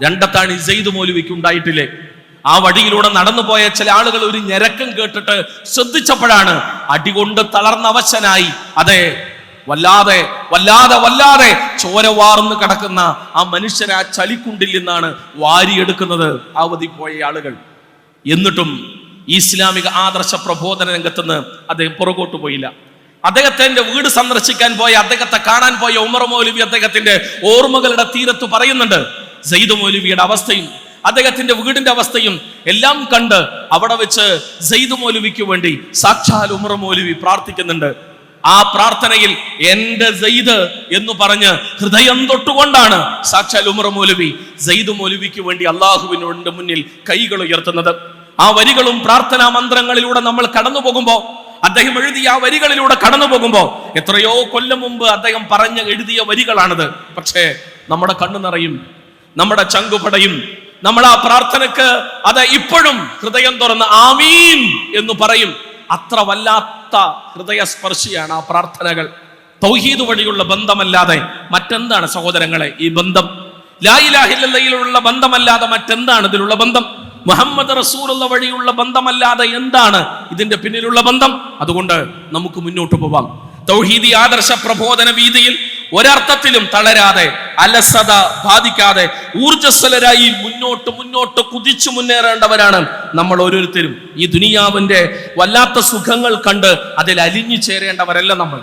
രണ്ടത്താണ് ഈ സെയ്ദ് മൗലവിക്ക് ഉണ്ടായിട്ടില്ലേ? ആ വഴിയിലൂടെ നടന്നുപോയ ചില ആളുകൾ ഒരു ഞരക്കം കേട്ടിട്ട് ശ്രദ്ധിച്ചപ്പോഴാണ് അടികൊണ്ട് തളർന്നവശനായി അതെ വല്ലാതെ വല്ലാതെ വല്ലാതെ ചോര വാർന്ന് കിടക്കുന്ന ആ മനുഷ്യനെ ആ ചളിക്കുണ്ടിൽ നിന്നാണ് വാരിയെടുക്കുന്നത് അവധി പോയ ആളുകൾ. എന്നിട്ടും ഇസ്ലാമിക ആദർശ പ്രബോധന രംഗത്തുനിന്ന് അദ്ദേഹം പുറകോട്ട് പോയില്ല. അദ്ദേഹത്തിന്റെ വീട് സന്ദർശിക്കാൻ പോയ അദ്ദേഹത്തെ കാണാൻ പോയ ഉമർ മൗലവി അദ്ദേഹത്തിന്റെ ഓർമ്മകളുടെ തീരത്ത് പറയുന്നുണ്ട് സെയ്ദ് മൗലവിയുടെ അവസ്ഥയും അദ്ദേഹത്തിന്റെ വീടിന്റെ അവസ്ഥയും എല്ലാം കണ്ട് അവിടെ വെച്ച് സെയ്ദ് മൗലവിക്ക് വേണ്ടി സാക്ഷാൽ ഉമർ മൗലവി പ്രാർത്ഥിക്കുന്നുണ്ട്. ആ പ്രാർത്ഥനയിൽ എന്റെ സെയ്ദ് എന്ന് പറഞ്ഞ് ഹൃദയം തൊട്ടുകൊണ്ടാണ് സാക്ഷാൽ ഉമർ മൗലവി സെയ്ദ് മൗലവിക്ക് വേണ്ടി അള്ളാഹുവിനോട് മുന്നിൽ കൈകൾ ഉയർത്തുന്നത്. ആ വരികളും പ്രാർത്ഥനാ മന്ത്രങ്ങളിലൂടെ നമ്മൾ കടന്നു പോകുമ്പോൾ അദ്ദേഹം എഴുതിയ ആ വരികളിലൂടെ കടന്നു പോകുമ്പോൾ എത്രയോ കൊല്ലം മുമ്പ് അദ്ദേഹം പറഞ്ഞ് എഴുതിയ വരികളാണത്. പക്ഷേ നമ്മുടെ കണ്ണു നിറയും നമ്മുടെ ചങ്കുപടയും നമ്മൾ ആ പ്രാർത്ഥനക്ക് അത് ഇപ്പോഴും ഹൃദയം തുറന്ന് ആമീൻ എന്ന് പറയും. അത്ര വല്ലാത്ത ഹൃദയസ്പർശിയാണ് ആ പ്രാർത്ഥനകൾ. തൗഹീദ് വഴിയുള്ള ബന്ധമല്ലാതെ മറ്റെന്താണ് സഹോദരങ്ങളെ ഈ ബന്ധം? ലായിലാഹില്ലയിലുള്ള ബന്ധമല്ലാതെ മറ്റെന്താണ് ഇതിലുള്ള ബന്ധം? മുഹമ്മദ് റസൂലുള്ള വഴിയുള്ള ബന്ധമല്ലാതെ എന്താണ് ഇതിന്റെ പിന്നിലുള്ള ബന്ധം? അതുകൊണ്ട് നമുക്ക് മുന്നോട്ട് പോവാം. തൗഹീദി ആദർശ പ്രബോധന വീതിയിൽ ഒരർത്ഥത്തിലും തളരാതെ അലസത ബാധിക്കാതെ ഊർജസ്വലരായി മുന്നോട്ട് മുന്നോട്ട് കുതിച്ചു മുന്നേറേണ്ടവരാണ് നമ്മൾ ഓരോരുത്തരും. ഈ ദുനിയാവിന്റെ വല്ലാത്ത സുഖങ്ങൾ കണ്ട് അതിൽ അലിഞ്ഞു ചേരേണ്ടവരല്ല നമ്മൾ.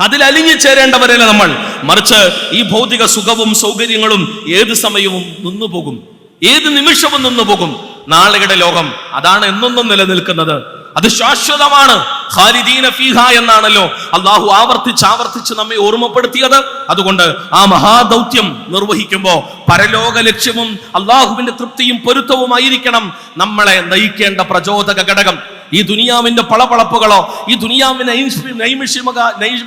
അതിൽ അലിഞ്ഞു ചേരേണ്ടവരല്ല നമ്മൾ. മറിച്ച് ഈ ഭൗതിക സുഖവും സൗകര്യങ്ങളും ഏത് സമയവും നിന്നു പോകും. ഏത് നിമിഷവും നിന്നുപോകും നാളെയുടെ ലോകം അതാണ് എന്നൊന്നും നിലനിൽക്കുന്നത്. അത് ശാശ്വതമാണ്. ഖാലിദീന ഫീഹ എന്നാണല്ലോ അള്ളാഹു ആവർത്തിച്ച് ആവർത്തിച്ച് നമ്മെ ഓർമ്മപ്പെടുത്തിയത്. അതുകൊണ്ട് ആ മഹാദൗത്യം നിർവഹിക്കുമ്പോൾ പരലോക ലക്ഷ്യവും അള്ളാഹുവിന്റെ തൃപ്തിയും പൊരുത്തവുമായിരിക്കണം നമ്മളെ നയിക്കേണ്ട പ്രചോദക ഘടകം. ഈ ദുനിയാവിന്റെ പളപളപ്പുകളോ ഈ ദുനിയാവിന് നൈമിഷ- നൈമിഷിക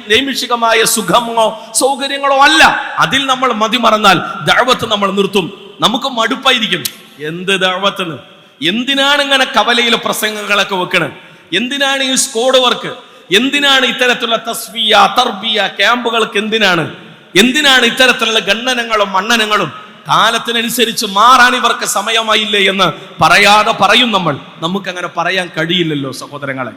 നൈമിഷികമായ സുഖമോ സൗകര്യങ്ങളോ അല്ല. അതിൽ നമ്മൾ മതിമറന്നാൽ ദഴവത്ത് നമ്മൾ നിർത്തും. നമുക്ക് മടുപ്പായിരിക്കും. എന്ത് ദഴവത്തിന് എന്തിനാണ് ഇങ്ങനെ കവലയിലെ പ്രസംഗങ്ങളൊക്കെ വെക്കണത് എന്തിനാണ് ഈ സ്കോഡ് വർക്ക് എന്തിനാണ് ഇത്തരത്തിലുള്ള തസ്വിയ തർബിയ ക്യാമ്പുകൾക്ക് എന്തിനാണ്? എന്തിനാണ് ഇത്തരത്തിലുള്ള ഗണ്ണനങ്ങളും മണ്ണനങ്ങളും? കാലത്തിനനുസരിച്ച് മാറാൻ ഇവർക്ക് സമയമായില്ലേ എന്ന് പറയാതെ പറയും നമ്മൾ. നമുക്ക് അങ്ങനെ പറയാൻ കഴിയില്ലല്ലോ സഹോദരങ്ങളെ.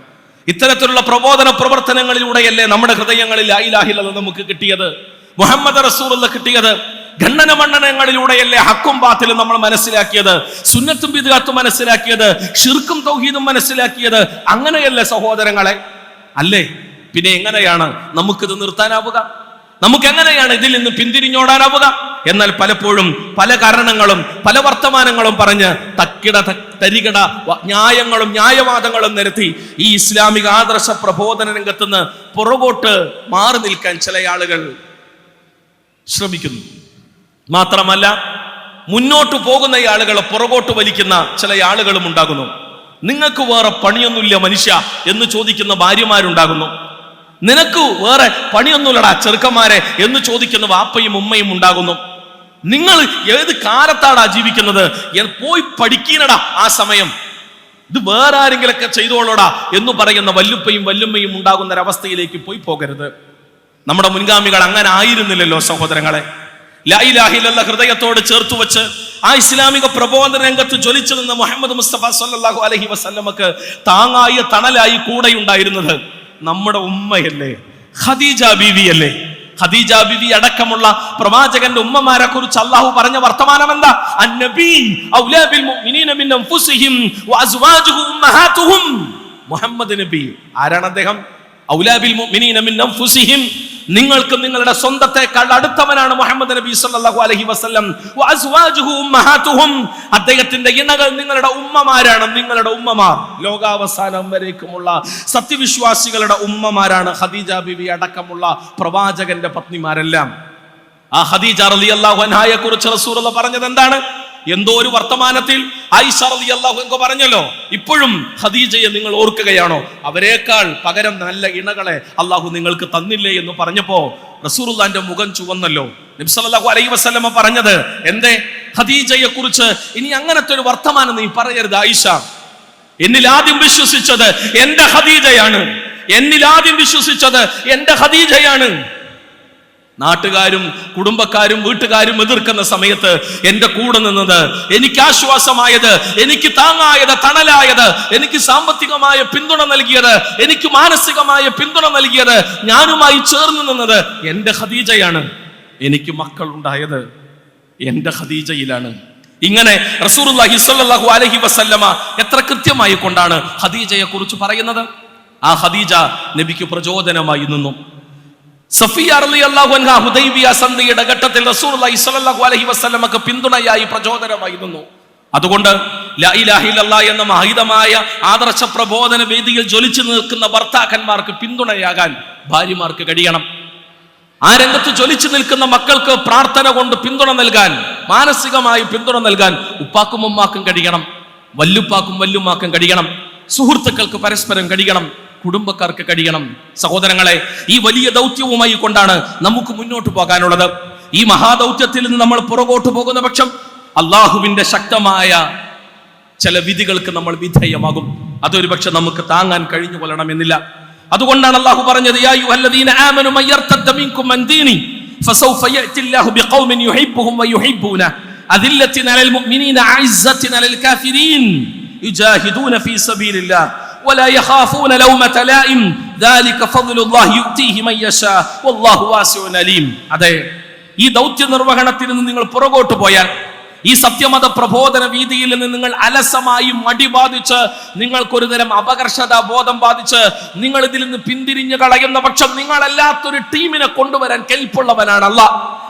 ഇത്തരത്തിലുള്ള പ്രബോധന പ്രവർത്തനങ്ങളിലൂടെയല്ലേ നമ്മുടെ ഹൃദയങ്ങളിൽ ആയിലാഹില്ലെന്ന് നമുക്ക് കിട്ടിയത്? മുഹമ്മദ് റസൂലുള്ള കിട്ടിയത്? ഖണ്ഡന മണ്ഡനങ്ങളിലൂടെയല്ലേ ഹക്കും ബാത്തിലും നമ്മൾ മനസ്സിലാക്കിയത് സുന്നത്തും ബിദാത്തും മനസ്സിലാക്കിയത് ഷിർക്കും തൗഹീദും മനസ്സിലാക്കിയത്. അങ്ങനെയല്ലേ സഹോദരങ്ങളെ? അല്ലേ? പിന്നെ എങ്ങനെയാണ് നമുക്കിത് നിർത്താനാവുക? നമുക്ക് എങ്ങനെയാണ് ഇതിൽ നിന്ന് പിന്തിരിഞ്ഞോടാനാവുക? എന്നാൽ പലപ്പോഴും പല കാരണങ്ങളും പല വർത്തമാനങ്ങളും പറഞ്ഞ് തക്കിട തരികിട ന്യായങ്ങളും ന്യായവാദങ്ങളും നിരത്തി ഈ ഇസ്ലാമിക ആദർശ പ്രബോധന രംഗത്തുനിന്ന് പുറകോട്ട് മാറി നിൽക്കാൻ ചില ആളുകൾ ശ്രമിക്കുന്നു. മാത്രമല്ല മുന്നോട്ട് പോകുന്ന ആളുകളെ പുറകോട്ട് വലിക്കുന്ന ചില ആളുകളും ഉണ്ടാകുന്നു. നിങ്ങൾക്ക് വേറെ പണിയൊന്നുമില്ല മനുഷ്യ എന്ന് ചോദിക്കുന്ന ഭാര്യമാരുണ്ടാകുന്നു. നിനക്ക് വേറെ പണിയൊന്നുമില്ലടാ ചെറുക്കന്മാരെ എന്ന് ചോദിക്കുന്ന വാപ്പയും ഉമ്മയും ഉണ്ടാകുന്നു. നിങ്ങൾ ഏത് കാലത്താടാ ജീവിക്കുന്നത്? പോയി പഠിക്കണടാ ആ സമയം. ഇത് വേറെ ആരെങ്കിലൊക്കെ ചെയ്തോളോടാ എന്ന് പറയുന്ന വല്ലുപ്പയും വല്ലുമ്മയും ഉണ്ടാകുന്ന ഒരവസ്ഥയിലേക്ക് പോയി പോകരുത്. നമ്മുടെ മുൻഗാമികൾ അങ്ങനെ ആയിരുന്നില്ലല്ലോ സഹോദരങ്ങളെ. ലായിലാഹിലുള്ള ഹൃദയത്തോട് ചേർത്ത് വെച്ച് ആ ഇസ്ലാമിക പ്രബോധന രംഗത്ത് ജ്വലിച്ചു നിന്ന മുഹമ്മദ് മുസ്തഫ സല്ലല്ലാഹു അലഹി വസല്ലമക്ക് താങ്ങായ തണലായി കൂടെ ഉണ്ടായിരുന്നത് നമ്മുടെ ഉമ്മയല്ലേ? ഖദീജ ബീവി അല്ലേ ഖദീജ ബിവി അടക്കമുള്ള പ്രവാചകന്റെ ഉമ്മമാരെ കുറിച്ച് അള്ളാഹു പറഞ്ഞ വർത്തമാനം എന്താ മുഹമ്മദ് നബി ആരാണ് അദ്ദേഹം? ഔലാബിൽ മുഅ്മിനീന മിൻ നിങ്ങൾക്ക് നിങ്ങളുടെ സ്വന്തത്തെക്കാൾ അടുത്തവനാണ് മുഹമ്മദ് നബി സല്ലല്ലാഹു അലൈഹി വസല്ലം. വഅസ്വാജുഹു അദ്ദേഹത്തിന്റെ ഇണകൾ നിങ്ങളുടെ ഉമ്മമാരാണ് നിങ്ങളുടെ ഉമ്മമാർ. ലോകാവസാനം വരേക്കുമുള്ള സത്യവിശ്വാസികളുടെ ഉമ്മമാരാണ് ഖദീജ ബിബി അടക്കമുള്ള പ്രവാചകന്റെ പത്നിമാരെല്ലാം. ആ ഖദീജ റളിയല്ലാഹു അൻഹയെ കുറിച്ച് റസൂലുള്ള പറഞ്ഞത് എന്താണ് എന്തോ ഒരു വർത്തമാനത്തിൽ അൻഹ പറഞ്ഞല്ലോ. ഇപ്പോഴും ഖദീജയെ നിങ്ങൾ ഓർക്കുകയാണോ? അവരെക്കാൾ പകരം നല്ല ഇണകളെ അള്ളാഹു നിങ്ങൾക്ക് തന്നില്ലേ എന്ന് പറഞ്ഞപ്പോ റസൂറുല്ലാന്റെ മുഖം ചുവന്നല്ലോ. നബി സല്ലല്ലാഹു അലൈഹി വസല്ലമ പറഞ്ഞത് എന്തേ? ഖദീജയെ കുറിച്ച് ഇനി അങ്ങനത്തെ ഒരു വർത്തമാനം നീ പറയരുത് ആയിഷ. എന്നിൽ ആദ്യം വിശ്വസിച്ചത് എന്റെ ഖദീജയാണ്. എന്നിൽ ആദ്യം വിശ്വസിച്ചത് എന്റെ ഖദീജയാണ്. നാട്ടുകാരും കുടുംബക്കാരും വീട്ടുകാരും എതിർക്കുന്ന സമയത്ത് എന്റെ കൂടെ നിന്നത് എനിക്ക് ആശ്വാസമായത് എനിക്ക് താങ്ങായത് തണലായത് എനിക്ക് സാമ്പത്തികമായ പിന്തുണ നൽകിയത് എനിക്ക് മാനസികമായ പിന്തുണ നൽകിയത് ഞാനുമായി ചേർന്ന് നിന്നത് എന്റെ ഖദീജയാണ്. എനിക്ക് മക്കൾ ഉണ്ടായത് എന്റെ ഖദീജയിലാണ്. ഇങ്ങനെ റസൂലുള്ളാഹി സ്വല്ലല്ലാഹു അലഹി വസല്ലമ എത്ര കൃത്യമായി കൊണ്ടാണ് ഖദീജയെ കുറിച്ച് പറയുന്നത്? ആ ഖദീജ നബിക്ക് പ്രചോദനമായി നിന്നു. സഫിയ സന്ധിയുടെ ഘട്ടത്തിൽ സ്വല്ലല്ലാഹു അലൈഹി പിന്തുണയായി പ്രചോദനമായി നിന്നു. അതുകൊണ്ട് എന്ന മഹിതമായ ആദർശ പ്രബോധന വേദിയിൽ ജ്വലിച്ചു നിൽക്കുന്ന ഭർത്താക്കന്മാർക്ക് പിന്തുണയാകാൻ ഭാര്യമാർക്ക് കഴിയണം. ആ രംഗത്ത് ജ്വലിച്ചു നിൽക്കുന്ന മക്കൾക്ക് പ്രാർത്ഥന കൊണ്ട് പിന്തുണ നൽകാൻ മാനസികമായി പിന്തുണ നൽകാൻ ഉപ്പാക്കും ഉമ്മാക്കും കഴിയണം. വല്ലുപ്പാക്കും വല്ലുമാക്കും കഴിയണം. സുഹൃത്തുക്കൾക്ക് പരസ്പരം കഴിയണം. കുടുംബക്കാർക്ക് കഴിയണം. സഹോദരങ്ങളെ ഈ വലിയ ദൗത്യവുമായി കൊണ്ടാണ് നമുക്ക് മുന്നോട്ട് പോകാനുള്ളത്. ഈ മഹാദൗത്യത്തിൽ നിന്ന് നമ്മൾ പുറകോട്ട് പോകുന്ന പക്ഷം അള്ളാഹുവിന്റെ ശക്തമായ ചില വിധികൾക്ക് നമ്മൾ വിധേയമാകും. അതൊരു പക്ഷെ നമുക്ക് താങ്ങാൻ കഴിഞ്ഞു കൊള്ളണമെന്നില്ല. അതുകൊണ്ടാണ് അള്ളാഹു പറഞ്ഞത് അലൽ മുഅ്മിനീന അഇസ്സത്തിൻ അലൽ കാഫിരീൻ യുജാഹിദൂന ഫീ സബീലില്ലാഹ്. ولا يخافون لومة لائم ذلك فضل الله يؤتيه من يشاء والله واسع عليم അതെ ഈ ദൗത്യ നിർവഹണത്തിൽ നിന്ന് നിങ്ങൾ പുറകോട്ട് പോയാൽ ഈ സത്യമത പ്രബോധന വീതിയിൽ നിന്ന് നിങ്ങൾ അലസമായി മടി ബാധിച്ച് നിങ്ങൾക്കൊരു തരം അപകർഷത ബോധം ബാധിച്ച് നിങ്ങൾ ഇതിൽ നിന്ന് പിന്തിരിഞ്ഞു കളയുന്ന പക്ഷം നിങ്ങളല്ലാത്തൊരു ടീമിനെ കൊണ്ടുവരാൻ കെൽപ്പുള്ളവനാണ് അല്ല.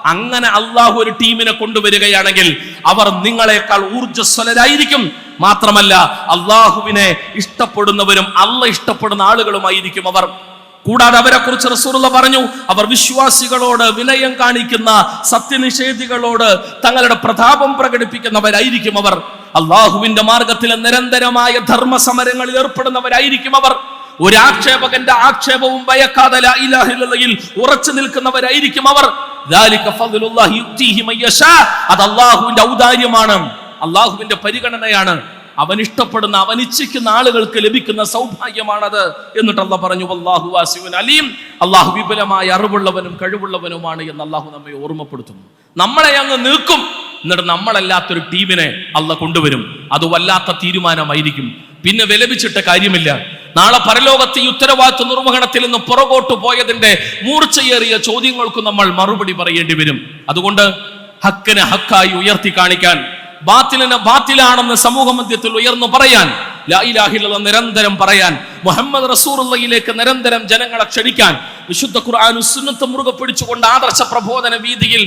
അങ്ങനെ അള്ളാഹു ഒരു ടീമിനെ കൊണ്ടുവരികയാണെങ്കിൽ അവർ നിങ്ങളെക്കാൾ ഊർജസ്വലരായിരിക്കും. മാത്രമല്ല അള്ളാഹുവിനെ ഇഷ്ടപ്പെടുന്നവരും അല്ല ഇഷ്ടപ്പെടുന്ന ആളുകളുമായിരിക്കും അവർ. കൂടാതെ അവരെ കുറിച്ച് റസൂറുള്ള പറഞ്ഞു അവർ വിശ്വാസികളോട് വിനയം കാണിക്കുന്ന സത്യനിഷേധികളോട് തങ്ങളുടെ പ്രതാപം പ്രകടിപ്പിക്കുന്നവരായിരിക്കും അവർ. അള്ളാഹുവിന്റെ മാർഗത്തിലെ നിരന്തരമായ ധർമ്മ സമരങ്ങളിൽ ഏർപ്പെടുന്നവരായിരിക്കും അവർ. ഒരു ആക്ഷേപകന്റെ ആക്ഷേപവും ഭയക്കാതെ ഉറച്ചു നിൽക്കുന്നവരായിരിക്കും അവർ. അത് അള്ളാഹുവിന്റെ ഔദാര്യമാണ് അള്ളാഹുവിന്റെ പരിഗണനയാണ്. അവൻ ഇഷ്ടപ്പെടുന്ന അവൻ ഇച്ഛിക്കുന്ന ആളുകൾക്ക് ലഭിക്കുന്ന സൗഭാഗ്യമാണത് എന്നിട്ട് അള്ളാഹ് പറഞ്ഞു അള്ളാഹു വാസിവൻ അലീം. അള്ളാഹു വിപുലമായ അറിവുള്ളവനും കഴിവുള്ളവനുമാണ് എന്ന് അള്ളാഹു നമ്മെ ഓർമ്മപ്പെടുത്തുന്നു. നമ്മളെ അങ്ങ് നീക്കും. എന്നിട്ട് നമ്മളല്ലാത്തൊരു ടീമിനെ അള്ള കൊണ്ടുവരും. അത് വല്ലാത്ത തീരുമാനമായിരിക്കും. പിന്നെ വിലപിച്ചിട്ട് കാര്യമില്ല. നാളെ പരലോകത്ത് ഈ ഉത്തരവാദിത്വ നിർവഹണത്തിൽ നിന്ന് പുറകോട്ട് പോയതിന്റെ മൂർച്ചയേറിയ ചോദ്യങ്ങൾക്ക് നമ്മൾ മറുപടി പറയേണ്ടി വരും. അതുകൊണ്ട് ഹക്കിനെ ഹക്കായി ഉയർത്തി കാണിക്കാൻ ബാത്തിലിനെ ബാത്തിലാണെന്ന് സമൂഹ മധ്യത്തിൽ ഉയർന്നു പറയാൻ നിരന്തരം പറയാൻ മുഹമ്മദ് റസൂറുള്ളയിലേക്ക് നിരന്തരം ജനങ്ങളെ ക്ഷണിക്കാൻ വിശുദ്ധ ഖുർആാനും സുന്നത്ത് മുറുകെ പിടിച്ചുകൊണ്ട് ആദർശ പ്രബോധന വീതിയിൽ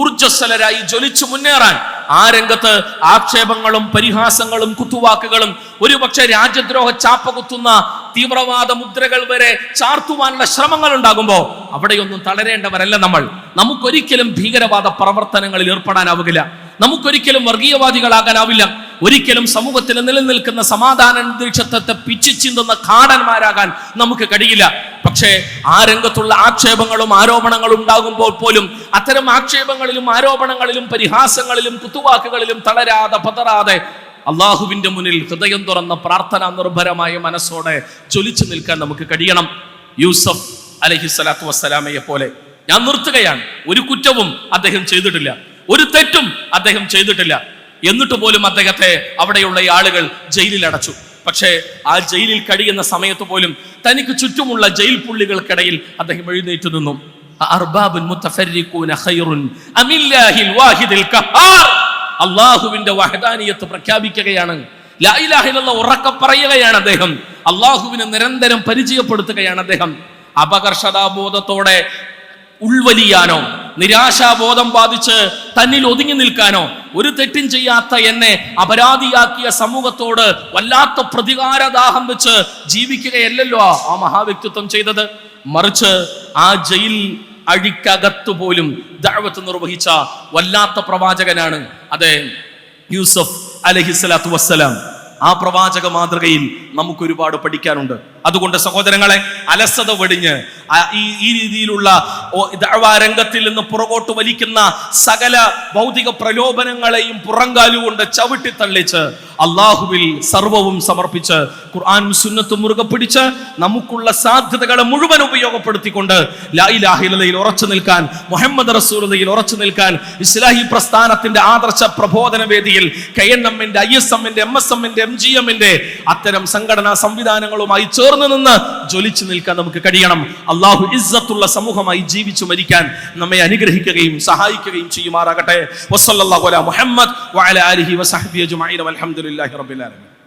ഊർജസ്വലരായി ജ്വലിച്ചു മുന്നേറാൻ ആ രംഗത്ത് ആക്ഷേപങ്ങളും പരിഹാസങ്ങളും കുത്തുവാക്കുകളും ഒരുപക്ഷെ രാജ്യദ്രോഹ ചാപ്പ കുത്തുന്ന തീവ്രവാദ മുദ്രകൾ വരെ ചാർത്തുവാനുള്ള ശ്രമങ്ങൾ ഉണ്ടാകുമ്പോൾ അവിടെയൊന്നും തളരേണ്ടവരല്ല നമ്മൾ. നമുക്കൊരിക്കലും ഭീകരവാദ പ്രവർത്തനങ്ങളിൽ ഏർപ്പെടാനാവുകയില്ല. നമുക്കൊരിക്കലും വർഗീയവാദികളാകാനാവില്ല. ഒരിക്കലും സമൂഹത്തിൽ നിലനിൽക്കുന്ന സമാധാന അന്തരീക്ഷത്തെ പിച്ചു ചിന്തുന്ന കാടന്മാരാകാൻ നമുക്ക് കഴിയില്ല. പക്ഷേ ആ രംഗത്തുള്ള ആക്ഷേപങ്ങളും ആരോപണങ്ങളും ഉണ്ടാകുമ്പോൾ പോലും അത്തരം ആക്ഷേപങ്ങളിലും ആരോപണങ്ങളിലും പരിഹാസങ്ങളിലും കുത്തുവാക്കുകളിലും തളരാതെ പതറാതെ അള്ളാഹുവിന്റെ മുന്നിൽ ഹൃദയം തുറന്ന പ്രാർത്ഥന നിർഭരമായ മനസ്സോടെ ചൊലിച്ചു നിൽക്കാൻ നമുക്ക് കഴിയണം. യൂസഫ് അലഹി സ്വലാത്തു വസ്സലാമയെ പോലെ. ഞാൻ നിർത്തുകയാണ്. ഒരു കുറ്റവും അദ്ദേഹം ചെയ്തിട്ടില്ല. ഒരു തെറ്റും അദ്ദേഹം ചെയ്തിട്ടില്ല. എന്നിട്ട് പോലും അദ്ദേഹത്തെ അവിടെയുള്ള ഈ ആളുകൾ ജയിലിൽ അടച്ചു. പക്ഷേ ആ ജയിലിൽ കഴിയുന്ന സമയത്ത് പോലും തനിക്ക് ചുറ്റുമുള്ള ജയിൽ പുള്ളികൾക്കിടയിൽ അദ്ദേഹം എഴുന്നേറ്റ് നിന്നു. അള്ളാഹുവിന്റെ വഹദാനിയത്ത് പ്രഖ്യാപിക്കുകയാണ്. ഉറക്കെ പറയുകയാണ് അദ്ദേഹം. അള്ളാഹുവിനെ നിരന്തരം പരിചയപ്പെടുത്തുകയാണ് അദ്ദേഹം. അപകർഷതാബോധത്തോടെ ഉൾവലിയാനോ? നിരാശാബോധം ബാധിച്ച് തന്നിൽ ഒതുങ്ങി നിൽക്കാനോ? ഒരു തെറ്റും ചെയ്യാത്ത എന്നെ അപരാധിയാക്കിയ സമൂഹത്തോട് വല്ലാത്ത പ്രതികാരദാഹം വെച്ച് ജീവിക്കുകയല്ലല്ലോ ആ മഹാവ്യക്തിത്വം ചെയ്തത്. മറിച്ച് ആ ജയിൽ അഴിക്കകത്തു പോലും ദഴവത്ത് നിർവഹിച്ച വല്ലാത്ത പ്രവാചകനാണ്. അതെ യൂസഫ് അലഹിസ്ലാത്തു വസ്സലാം. ആ പ്രവാചക മാതൃകയിൽ നമുക്ക് ഒരുപാട് പഠിക്കാനുണ്ട്. അതുകൊണ്ട് സഹോദരങ്ങളെ അലസത വെടിഞ്ഞ് ഈ ഈ രീതിയിലുള്ള രംഗത്തിൽ നിന്ന് പുറകോട്ട് വലിക്കുന്ന സകല ഭൗതിക പ്രലോഭനങ്ങളെയും പുറങ്കാലുകൊണ്ട് ചവിട്ടി തള്ളിച്ച് അള്ളാഹുവിൽ സർവവും സമർപ്പിച്ച് ഖുർആൻ സുന്നത്തും മുറുകെ പിടിച്ച് നമുക്കുള്ള സാധ്യതകളെ മുഴുവൻ ഉപയോഗപ്പെടുത്തിക്കൊണ്ട് ലാ ഇലാഹ ഇല്ലല്ലയിൽ ഉറച്ചു നിൽക്കാൻ മുഹമ്മദ് റസൂലതയിൽ ഉറച്ചു നിൽക്കാൻ ഇസ്ലാഹി പ്രസ്ഥാനത്തിന്റെ ആദർശ പ്രബോധന വേദിയിൽ കെ എൻ എമ്മിന്റെ ഐ എസ് എമ്മിന്റെ എം എസ് എമ്മിന്റെ എം ജി എമ്മിന്റെ അത്തരം സംഘടനാ സംവിധാനങ്ങളുമായി ചേർന്ന് നിന്ന് ജ്വലിച്ചു നിൽക്കാൻ നമുക്ക് കഴിയണം. അള്ളാഹു ഇസ്സത്തുള്ള സമൂഹമായി ജീവിച്ചു മരിക്കാൻ നമ്മെ അനുഗ്രഹിക്കുകയും സഹായിക്കുകയും ചെയ്യുമാറാകട്ടെ. വസല്ലല്ലാഹു അലാ മുഹമ്മദ് വഅലാ ആലിഹി വസഹ്ബിഹി അജ്മഈൻ. വൽഹംദുലില്ലാഹി. لله رب العالمين.